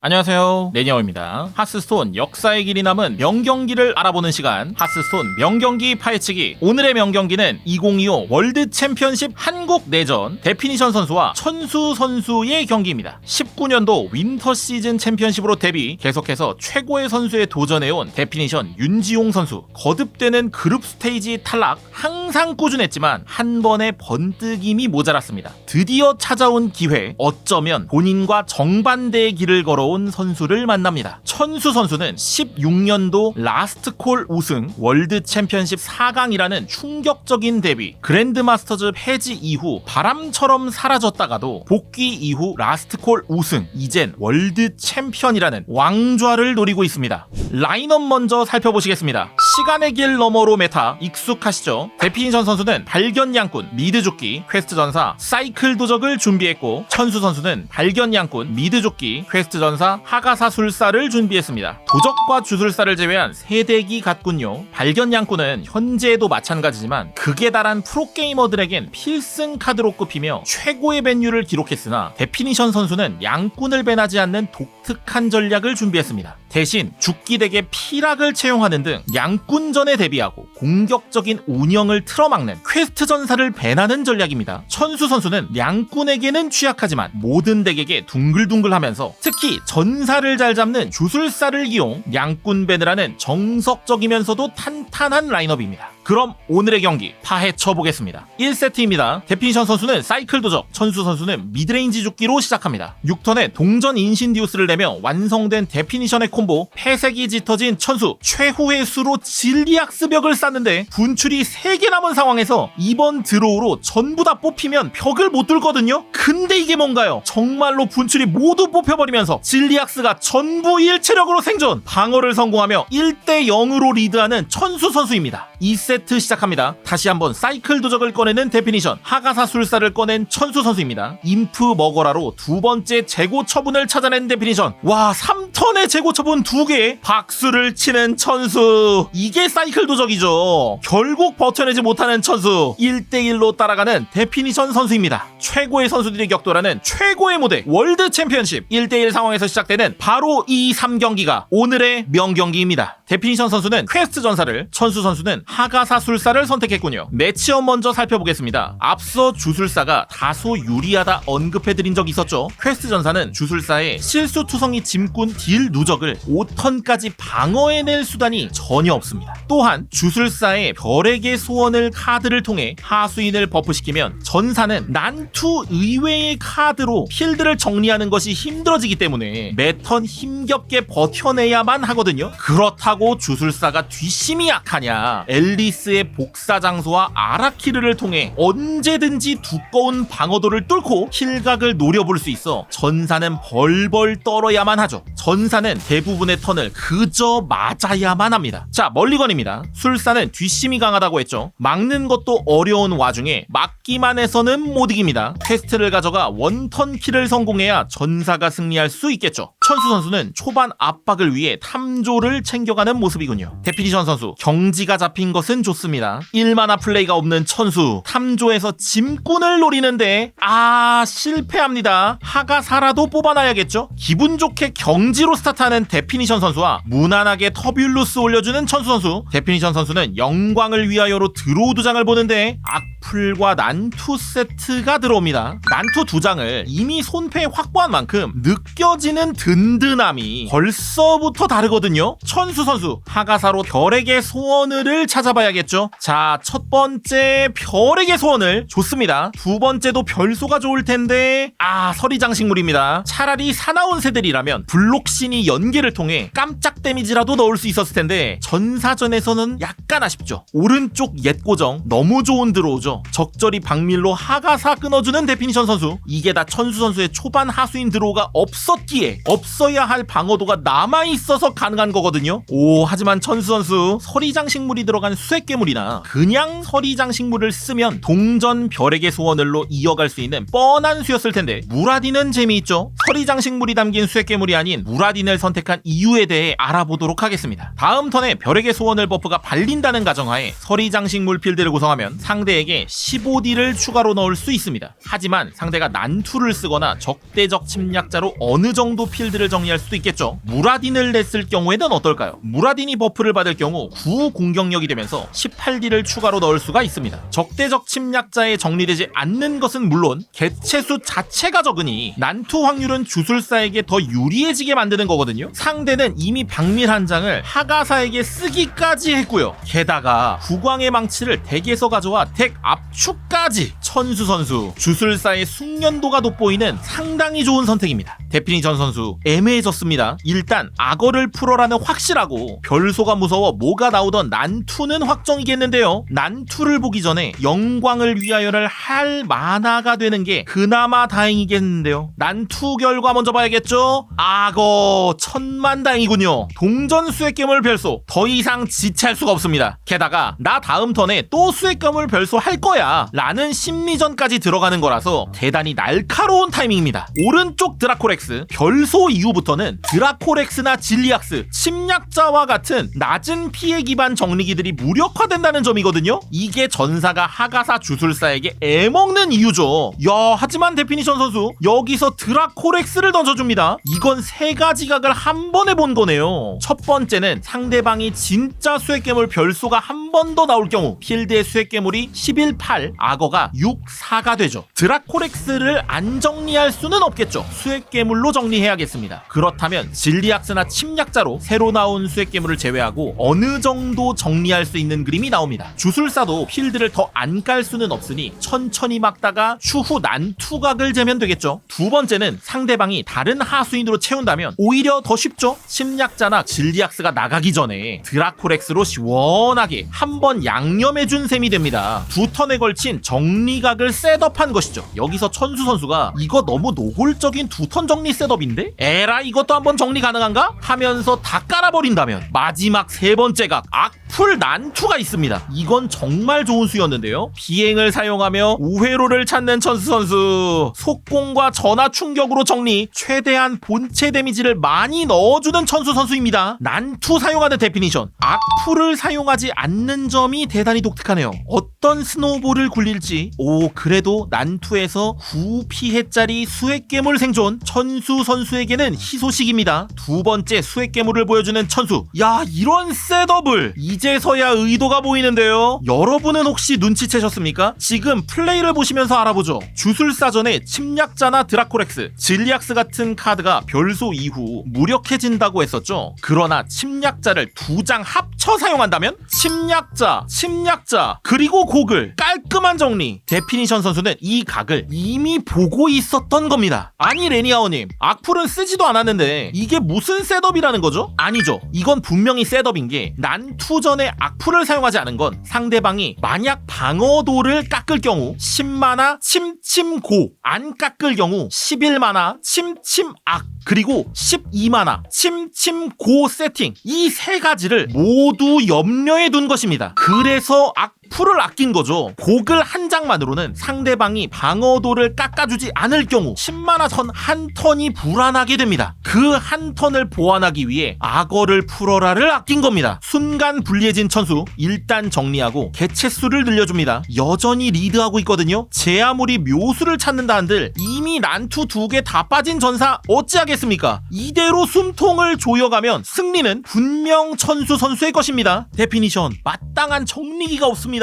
안녕하세요. 네니어입니다. 하스스톤 역사의 길이 남은 명경기를 알아보는 시간 하스스톤 명경기 파헤치기 오늘의 명경기는 2025 월드 챔피언십 한국 내전 데피니션 선수와 천수 선수의 경기입니다. 19년도 윈터 시즌 챔피언십으로 데뷔 계속해서 최고의 선수에 도전해온 데피니션 윤지용 선수 거듭되는 그룹 스테이지 탈락 항상 꾸준했지만 한 번의 번뜩임이 모자랐습니다. 드디어 찾아온 기회 어쩌면 본인과 정반대의 길을 걸어 온 선수를 만납니다. 천수 선수는 16년도 라스트 콜 우승 월드 챔피언십 4강이라는 충격적인 데뷔 그랜드 마스터즈 폐지 이후 바람처럼 사라졌다가도 복귀 이후 라스트 콜 우승 이젠 월드 챔피언이라는 왕좌를 노리고 있습니다. 라인업 먼저 살펴보시겠습니다. 시간의 길 너머로 메타 익숙하시죠? 데피니션 선수는 발견 양꾼 미드 조끼 퀘스트 전사 사이클 도적을 준비했고 천수 선수는 발견 양꾼 미드 조끼 퀘스트 전사 하가사술사를 준비했습니다. 도적과 주술사를 제외한 세 덱이 같군요. 발견 양꾼은 현재에도 마찬가지지만 극에 달한 프로게이머들에겐 필승 카드로 꼽히며 최고의 밴류를 기록했으나 데피니션 선수는 양꾼을 배나지 않는 독특한 전략을 준비했습니다. 대신 죽기 덱에 피락을 채용하는 등 양꾼전에 대비하고 공격적인 운영을 틀어막는 퀘스트 전사를 배나는 전략입니다. 천수 선수는 양꾼에게는 취약하지만 모든 덱에게 둥글둥글하면서 특히 전사를 잘 잡는 주술사를 이용 양꾼 하는 정석적이면서도 탄탄한 라인업입니다. 그럼 오늘의 경기 파헤쳐 보겠습니다. 1세트입니다. 데피니션 선수는 사이클 도적, 천수 선수는 미드레인지 죽기로 시작합니다. 6턴에 동전 인신디우스를 내며 완성된 데피니션의 콤보 폐색이 짙어진 천수 최후의 수로 진리학스 벽을 쌓는데 분출이 3개 남은 상황에서 이번 드로우로 전부 다 뽑히면 벽을 못 뚫거든요. 근데 이게 뭔가요? 정말로 분출이 모두 뽑혀버리면서 진리학스가 전부 일체력으로 생존 방어를 성공하며 1대 0으로 리드하는 천수 선수입니다. 2세트 시작합니다. 다시 한번 사이클 도적을 꺼내는 데피니션 하가사술사를 꺼낸 천수 선수입니다. 인프 먹어라로 두 번째 재고 처분을 찾아낸 데피니션 와 3턴의 재고 처분 두 개 박수를 치는 천수 이게 사이클 도적이죠. 결국 버텨내지 못하는 천수 1대1로 따라가는 데피니션 선수입니다. 최고의 선수들이 격돌하는 최고의 무대 월드 챔피언십 1대1 상황에서 시작되는 바로 이 3경기가 오늘의 명경기입니다. 데피니션 선수는 퀘스트 전사를 천수 선수는 하가 사술사를 선택했군요. 매치업 먼저 살펴보겠습니다. 앞서 주술사가 다소 유리하다 언급해드린 적 있었죠. 퀘스트 전사는 주술사의 실수 투성이 짐꾼 딜 누적을 5턴까지 방어해낼 수단이 전혀 없습니다. 또한 주술사의 별에게 소원을 카드를 통해 하수인을 버프시키면 전사는 난투 의외의 카드로 필드를 정리하는 것이 힘들어지기 때문에 매턴 힘겹게 버텨내야만 하거든요. 그렇다고 주술사가 뒷심이 약하냐? 앨리 스의 복사 장소와 아라키르를 통해 언제든지 두꺼운 방어도를 뚫고 힐각을 노려볼 수 있어 전사는 벌벌 떨어야만 하죠. 전사는 대부분의 턴을 그저 맞아야만 합니다. 자, 멀리건입니다. 술사는 뒷심이 강하다고 했죠. 막는 것도 어려운 와중에 막기만 해서는 못 이깁니다. 퀘스트를 가져가 원턴 킬을 성공해야 전사가 승리할 수 있겠죠. 천수 선수는 초반 압박을 위해 탐조를 챙겨가는 모습이군요. 데피니션 선수 경지가 잡힌 것은 좋습니다. 1만화 플레이가 없는 천수 탐조에서 짐꾼을 노리는데 아 실패합니다. 하가사라도 뽑아놔야겠죠. 기분 좋게 경지로 스타트하는 데피니션 선수와 무난하게 터뷸루스 올려주는 천수 선수. 데피니션 선수는 영광을 위하여로 드로우 두 장을 보는데 악플과 난투 세트가 들어옵니다. 난투 두 장을 이미 손패에 확보한 만큼 느껴지는 든 든함이 벌써부터 다르거든요. 천수 선수 하가사로 별에게 소원을 찾아봐야겠죠. 자, 첫 번째 별에게 소원을 좋습니다. 두 번째도 별소가 좋을 텐데 아 서리장식물입니다. 차라리 사나운 새들이라면 블록신이 연계를 통해 깜짝 데미지라도 넣을 수 있었을 텐데 전사전에서는 약간 아쉽죠. 오른쪽 옛 고정 너무 좋은 들어오죠. 적절히 박밀로 하가사 끊어주는 데피니션 선수 이게 다 천수 선수의 초반 하수인 드로우가 없었기에 없 어야 할 방어도가 남아 있어서 가능한 거거든요. 오 하지만 천수 선수 서리장 식물이 들어간 수색괴물이나 그냥 서리장 식물을 쓰면 동전 별에게 소원을로 이어갈 수 있는 뻔한 수였을 텐데 무라딘은 재미있죠. 서리장 식물이 담긴 수색괴물이 아닌 무라딘을 선택한 이유에 대해 알아보도록 하겠습니다. 다음 턴에 별에게 소원을 버프가 발린다는 가정하에 서리장 식물 필드를 구성하면 상대에게 15D를 추가로 넣을 수 있습니다. 하지만 상대가 난투를 쓰거나 적대적 침략자로 어느 정도 필드 를 필드를 정리할 수도 있겠죠. 무라딘을 냈을 경우에는 어떨까요? 무라딘이 버프를 받을 경우 9 공격력이 되면서 18D를 추가로 넣을 수가 있습니다. 적대적 침략자에 정리되지 않는 것은 물론 개체수 자체가 적으니 난투 확률은 주술사에게 더 유리해지게 만드는 거거든요. 상대는 이미 박밀 한 장을 하가사에게 쓰기까지 했고요. 게다가 국왕의 망치를 덱에서 가져와 덱 압축까지 천수 선수 주술사의 숙련도가 돋보이는 상당히 좋은 선택입니다. 데피니전 선수 애매해졌습니다. 일단 악어를 풀어라는 확실하고 별소가 무서워 뭐가 나오던 난투는 확정이겠는데요. 난투를 보기 전에 영광을 위하여를 할 만화가 되는 게 그나마 다행이겠는데요. 난투 결과 먼저 봐야겠죠. 악어 천만 다행이군요. 동전 수액괴물 별소 더 이상 지체할 수가 없습니다. 게다가 나 다음 턴에 또 수액괴물 별소 할 거야 라는 심리전까지 들어가는 거라서 대단히 날카로운 타이밍입니다. 오른쪽 드라코렉스 별소 이후부터는 드라코렉스나 질리악스 침략자와 같은 낮은 피해 기반 정리기들이 무력화된다는 점이거든요. 이게 전사가 하가사 주술사에게 애먹는 이유죠. 야 하지만 데피니션 선수 여기서 드라코렉스를 던져줍니다. 이건 세 가지 각을 한 번에 본 거네요. 첫 번째는 상대방이 진짜 수액괴물 별소가 한 번 더 나올 경우 필드의 수액괴물이 11, 8, 악어가 6, 4가 되죠. 드라코렉스를 안 정리할 수는 없겠죠. 수액괴물로 정리해야겠습니다. 그렇다면 질리악스나 침략자로 새로 나온 수액괴물을 제외하고 어느 정도 정리할 수 있는 그림이 나옵니다. 주술사도 필드를 더 안 깔 수는 없으니 천천히 막다가 추후 난투각을 재면 되겠죠. 두 번째는 상대방이 다른 하수인으로 채운다면 오히려 더 쉽죠. 침략자나 질리악스가 나가기 전에 드라코렉스로 시원하게 한 번 양념해준 셈이 됩니다. 두 턴에 걸친 정리각을 셋업한 것이죠. 여기서 천수 선수가 이거 너무 노골적인 두 턴 정리 셋업인데? 에라 이것도 한번 정리 가능한가? 하면서 다 깔아버린다면 마지막 세 번째 각 악풀 난투가 있습니다. 이건 정말 좋은 수였는데요. 비행을 사용하며 우회로를 찾는 천수 선수 속공과 전화 충격으로 정리 최대한 본체 데미지를 많이 넣어주는 천수 선수입니다. 난투 사용하는 데피니션 악풀을 사용하지 않는 점이 대단히 독특하네요. 어떤 스노우볼을 굴릴지 오 그래도 난투에서 9피해짜리 수액괴물 생존 천수 선수에게 는 희소식입니다. 두 번째 수액 괴물을 보여주는 천수 야 이런 셋업을 이제서야 의도가 보이는데요. 여러분은 혹시 눈치채셨습니까? 지금 플레이를 보시면서 알아보죠. 주술사전에 침략자나 드라코렉스, 질리악스 같은 카드가 별소 이후 무력해진다고 했었죠. 그러나 침략자를 두 장 합쳐 사용한다면 침략자, 침략자, 그리고 고글 깔끔한 정리. 데피니션 선수는 이 각을 이미 보고 있었던 겁니다. 아니 레니아오님, 악플은 쓰지도 않았는데 이게 무슨 셋업이라는 거죠? 아니죠. 이건 분명히 셋업인 게 난투 전에 악플을 사용하지 않은 건 상대방이 만약 방어도를 깎을 경우 10만화 침침고 안 깎을 경우 11만화 침침악 그리고 12만화 침침고 세팅 이 세 가지를 모두 염려해 둔 것입니다. 그래서 악 풀을 아낀 거죠. 곡을 한 장만으로는 상대방이 방어도를 깎아주지 않을 경우 10만화 선 한 턴이 불안하게 됩니다. 그 한 턴을 보완하기 위해 악어를 풀어라를 아낀 겁니다. 순간 불리해진 천수 일단 정리하고 개체수를 늘려줍니다. 여전히 리드하고 있거든요. 제 아무리 묘수를 찾는다 한들 이미 난투 두 개 다 빠진 전사 어찌하겠습니까? 이대로 숨통을 조여가면 승리는 분명 천수 선수의 것입니다. 데피니션 마땅한 정리기가 없습니다.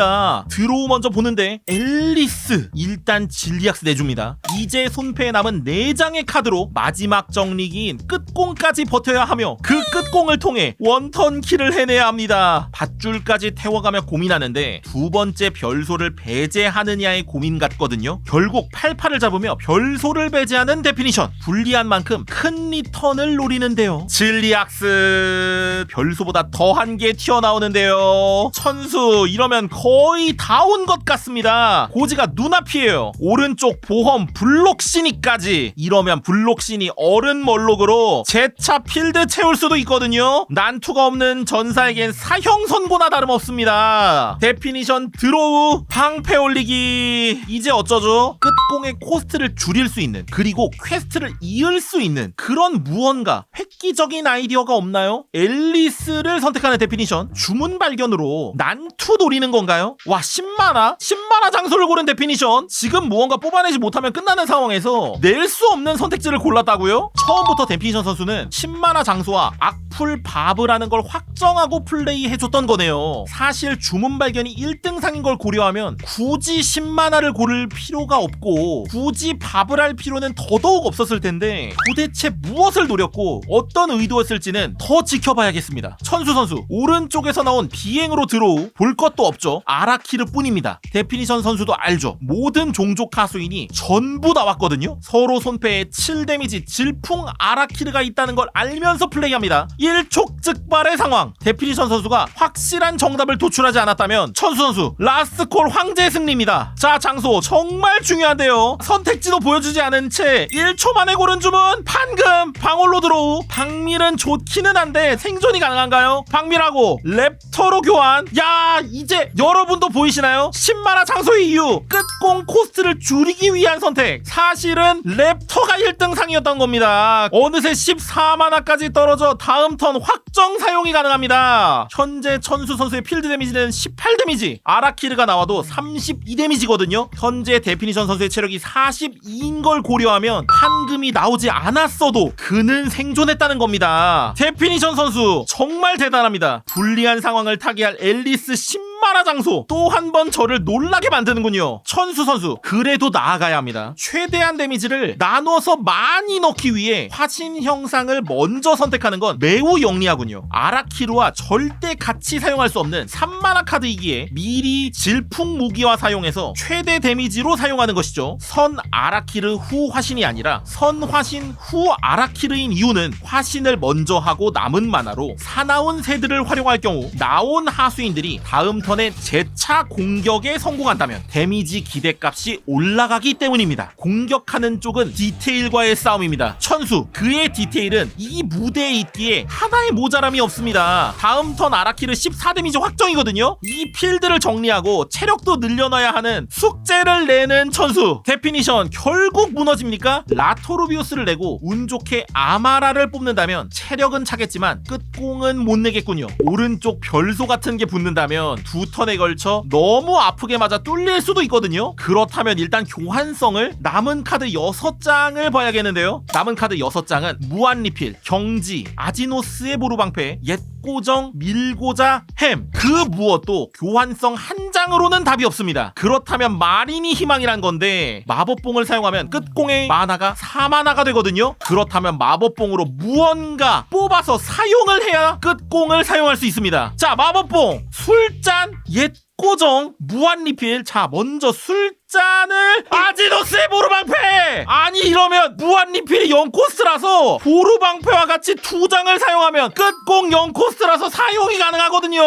드로우 먼저 보는데 앨리스 일단 질리악스 내줍니다. 이제 손패에 남은 4장의 카드로 마지막 정리기인 끝공까지 버텨야 하며 그 끝공을 통해 원턴 킬을 해내야 합니다. 밧줄까지 태워가며 고민하는데 두 번째 별소를 배제하느냐의 고민 같거든요. 결국 88을 잡으며 별소를 배제하는 데피니션. 불리한 만큼 큰 리턴을 노리는데요. 질리악스 별소보다 더한 게 튀어나오는데요. 천수 이러면 거의 다 온 것 같습니다. 고지가 눈앞이에요. 오른쪽 보험 블록시니까지 이러면 블록신이 어른 멀록으로 제차 필드 채울 수도 있거든요. 난투가 없는 전사에겐 사형 선고나 다름없습니다. 데피니션 드로우 방패 올리기 이제 어쩌죠? 끝공의 코스트를 줄일 수 있는 그리고 퀘스트를 이을 수 있는 그런 무언가 획기적인 아이디어가 없나요? 앨리스를 선택하는 데피니션 주문 발견으로 난투 노리는 건가 요? 가능한가요? 와 10만화? 10만화 장소를 고른 데피니션 지금 무언가 뽑아내지 못하면 끝나는 상황에서 낼 수 없는 선택지를 골랐다고요? 처음부터 데피니션 선수는 10만화 장소와 악풀 바브라는 걸 확정하고 플레이해줬던 거네요 사실 주문 발견이 1등상인 걸 고려하면 굳이 10만화를 고를 필요가 없고 굳이 밥을 할 필요는 더더욱 없었을 텐데 도대체 무엇을 노렸고 어떤 의도였을지는 더 지켜봐야겠습니다. 천수 선수 오른쪽에서 나온 비행으로 들어오 볼 것도 없죠. 아라키르 뿐입니다. 데피니션 선수도 알죠. 모든 종족 카수인이 전부 나왔거든요. 서로 손패에 7 데미지 질풍 아라키르가 있다는 걸 알면서 플레이합니다. 일촉즉발의 상황. 데피니션 선수가 확실한 정답을 도출하지 않았다면 천수 선수 라스트콜 황제 승리입니다. 자 장소 정말 중요한데요. 선택지도 보여주지 않은 채 1초 만에 고른 주문 판금 방울로 들어오 박밀은 좋기는 한데 생존이 가능한가요? 박밀하고 랩터로 교환 야 이제 여러분도 보이시나요? 10만화 장소의 이유 끝공 코스트를 줄이기 위한 선택 사실은 랩터가 1등상이었던 겁니다 어느새 14만화까지 떨어져 다음 턴 확정 사용이 가능합니다 현재 천수 선수의 필드 데미지는 18 데미지 아라키르가 나와도 32 데미지거든요 현재 데피니션 선수의 체력이 42인 걸 고려하면 판금이 나오지 않았어도 그는 생존했다는 겁니다. 데피니션 선수 정말 대단합니다. 불리한 상황을 타개할 앨리스 10 만화 장소 또 한 번 저를 놀라게 만드는군요. 천수 선수 그래도 나아가야 합니다. 최대한 데미지를 나눠서 많이 넣기 위해 화신 형상을 먼저 선택하는 건 매우 영리하군요. 아라키루와 절대 같이 사용할 수 없는 3만화 카드이기에 미리 질풍 무기와 사용해서 최대 데미지로 사용하는 것이죠. 선 아라키르 후 화신이 아니라 선 화신 후 아라키르인 이유는 화신을 먼저 하고 남은 만화로 사나운 새들을 활용할 경우 나온 하수인들이 다음 턴에 재차 공격에 성공한다면 데미지 기대값이 올라가기 때문입니다. 공격하는 쪽은 디테일과의 싸움입니다. 천수 그의 디테일은 이 무대에 있기에 하나의 모자람이 없습니다. 다음 턴 아라키르 14데미지 확정이거든요. 이 필드를 정리하고 체력도 늘려놔야 하는 숙제를 내는 천수 데피니션 결국 무너집니까? 라토르비우스를 내고 운 좋게 아마라를 뽑는다면 체력은 차겠지만 끝공은 못 내겠군요. 오른쪽 별소 같은 게 붙는다면 두 턴에 걸쳐 너무 아프게 맞아 뚫릴 수도 있거든요. 그렇다면 일단 교환성을 남은 카드 6장을 봐야겠는데요. 남은 카드 6장은 무한 리필, 경지, 아지노스의 보루 방패, 옛 고정, 밀고자, 햄. 그 무엇도 교환성 한 장으로는 답이 없습니다. 그렇다면 마린이 희망이란 건데 마법봉을 사용하면 끝공의 마나가 4마나가 되거든요. 그렇다면 마법봉으로 무언가 뽑아서 사용을 해야 끝공을 사용할 수 있습니다. 자, 마법봉, 술잔, 옛 고정, 무한 리필. 자, 먼저 술 잔을 아지노스의 보루방패! 아니 이러면 무한 리필이 0코스라서 보루방패와 같이 두 장을 사용하면 끝공 0코스라서 사용이 가능하거든요.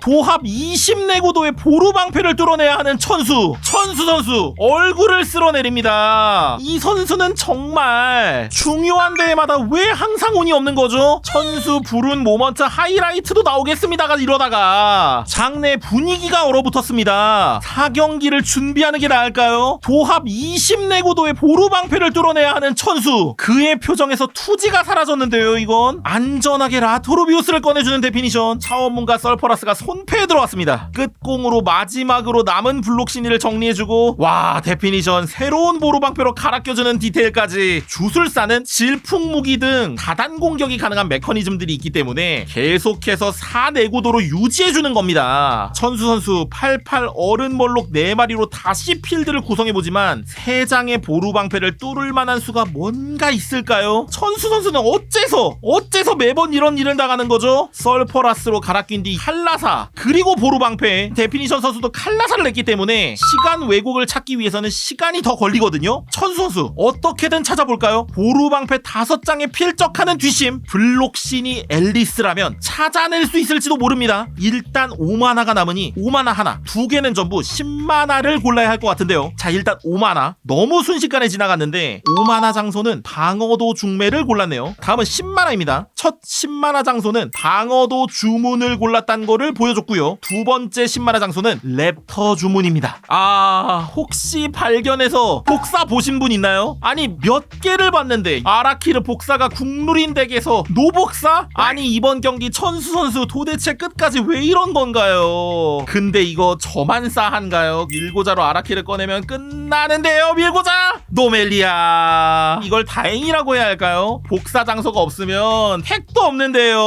도합 20 내구도의 보루방패를 뚫어내야 하는 천수. 천수 선수 얼굴을 쓸어내립니다. 이 선수는 정말 중요한 대회마다 왜 항상 운이 없는 거죠? 천수 불운 모먼트 하이라이트도 나오겠습니다가 이러다가 장내 분위기가 얼어붙었습니다. 4경기를 준비하는 게 나을까요? 도합 20 내구도의 보루방패를 뚫어내야 하는 천수. 그의 표정에서 투지가 사라졌는데요, 이건. 안전하게 라토르비우스를 꺼내주는 데피니션. 차원문과 썰퍼라스가 손패에 들어왔습니다. 끝공으로 마지막으로 남은 블록 신의를 정리해주고 와 데피니션 새로운 보루방패로 갈아 껴주는 디테일까지 주술사는 질풍 무기 등 다단 공격이 가능한 메커니즘들이 있기 때문에 계속해서 4내구도로 유지해주는 겁니다. 천수 선수 88 어른 멀록 4마리로 다시 필드를 구성해보지만 3장의 보루 방패를 뚫을 만한 수가 뭔가 있을까요? 천수 선수는 어째서 어째서 매번 이런 일을 당하는 거죠? 썰퍼라스로 갈아 낀 뒤 칼라사 그리고 보루 방패 데피니션 선수도 칼라사를 냈기 때문에 시간 왜곡을 찾기 위해서는 시간이 더 걸리거든요. 천수 선수 어떻게든 찾아볼까요? 보루 방패 다섯 장에 필적하는 뒷심 블록신이 앨리스라면 찾아낼 수 있을지도 모릅니다. 일단 5만화가 남으니 5만화 하나 두 개는 전부 10만화를 골라야 할 것 같은데요. 자, 일단 오마나. 너무 순식간에 지나갔는데, 오마나 장소는 방어도 중매를 골랐네요. 다음은 10만화입니다. 첫 10만화 장소는 방어도 주문을 골랐다는 거를 보여줬고요. 두 번째 10만화 장소는 랩터 주문입니다. 아, 혹시 발견해서 복사 보신 분 있나요? 아니, 몇 개를 봤는데, 아라키르 복사가 국룰인 덱에서 노복사? 아니, 이번 경기 천수 선수 도대체 끝까지 왜 이런 건가요? 근데 이거 저만 싸한가요? 밀고자로 아라 키를 꺼내면 끝나는데요, 밀고자! 노멜리아. 이걸 다행이라고 해야 할까요? 복사 장소가 없으면 핵도 없는데요.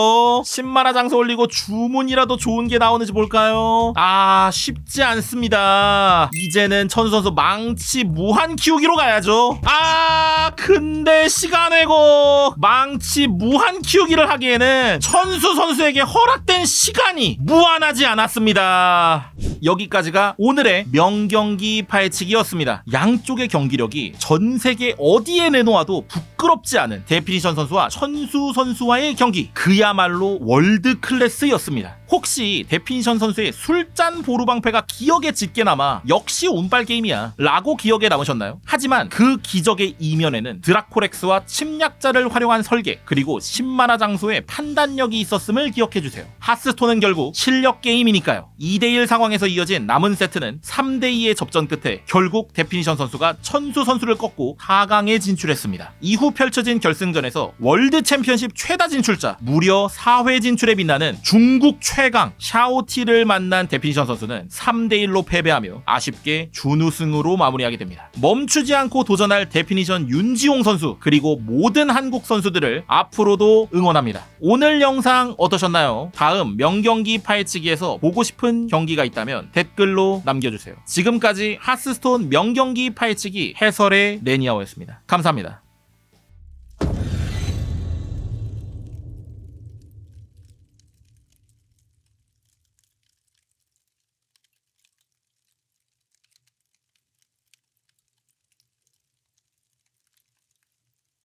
10만화 장소 올리고 주문이라도 좋은 게 나오는지 볼까요? 아, 쉽지 않습니다. 이제는 천수 선수 망치 무한 키우기로 가야죠. 아, 근데 시간 왜고 망치 무한 키우기를 하기에는 천수 선수에게 허락된 시간이 무한하지 않았습니다. 여기까지가 오늘의 명경기 파헤치기였습니다. 양쪽의 경기력이 전 세계 어디에 내놓아도 부끄럽지 않은 데피니션 선수와 천수 선수와의 경기. 그야말로 월드 클래스였습니다. 혹시 데피니션 선수의 술잔 보루 방패가 기억에 짙게 남아 역시 운빨 게임이야 라고 기억에 남으셨나요? 하지만 그 기적의 이면에는 드라코렉스와 침략자를 활용한 설계 그리고 10만화 장소의 판단력이 있었음을 기억해주세요. 하스톤은 결국 실력 게임이니까요. 2대1 상황에서 이어진 남은 세트는 3대2의 접전 끝에 결국 데피니션 선수가 천수 선수를 꺾고 4강에 진출했습니다. 이후 펼쳐진 결승전에서 월드 챔피언십 최다 진출자 무려 4회 진출에 빛나는 중국 최강 샤오티를 만난 데피니션 선수는 3대1로 패배하며 아쉽게 준우승으로 마무리하게 됩니다. 멈추지 않고 도전할 데피니션 윤지용 선수 그리고 모든 한국 선수들을 앞으로도 응원합니다. 오늘 영상 어떠셨나요? 다음 명경기 파헤치기에서 보고 싶은 경기가 있다면 댓글로 남겨주세요. 지금까지 하스스톤 명경기 파헤치기 해설의 레니아오였습니다. 감사합니다.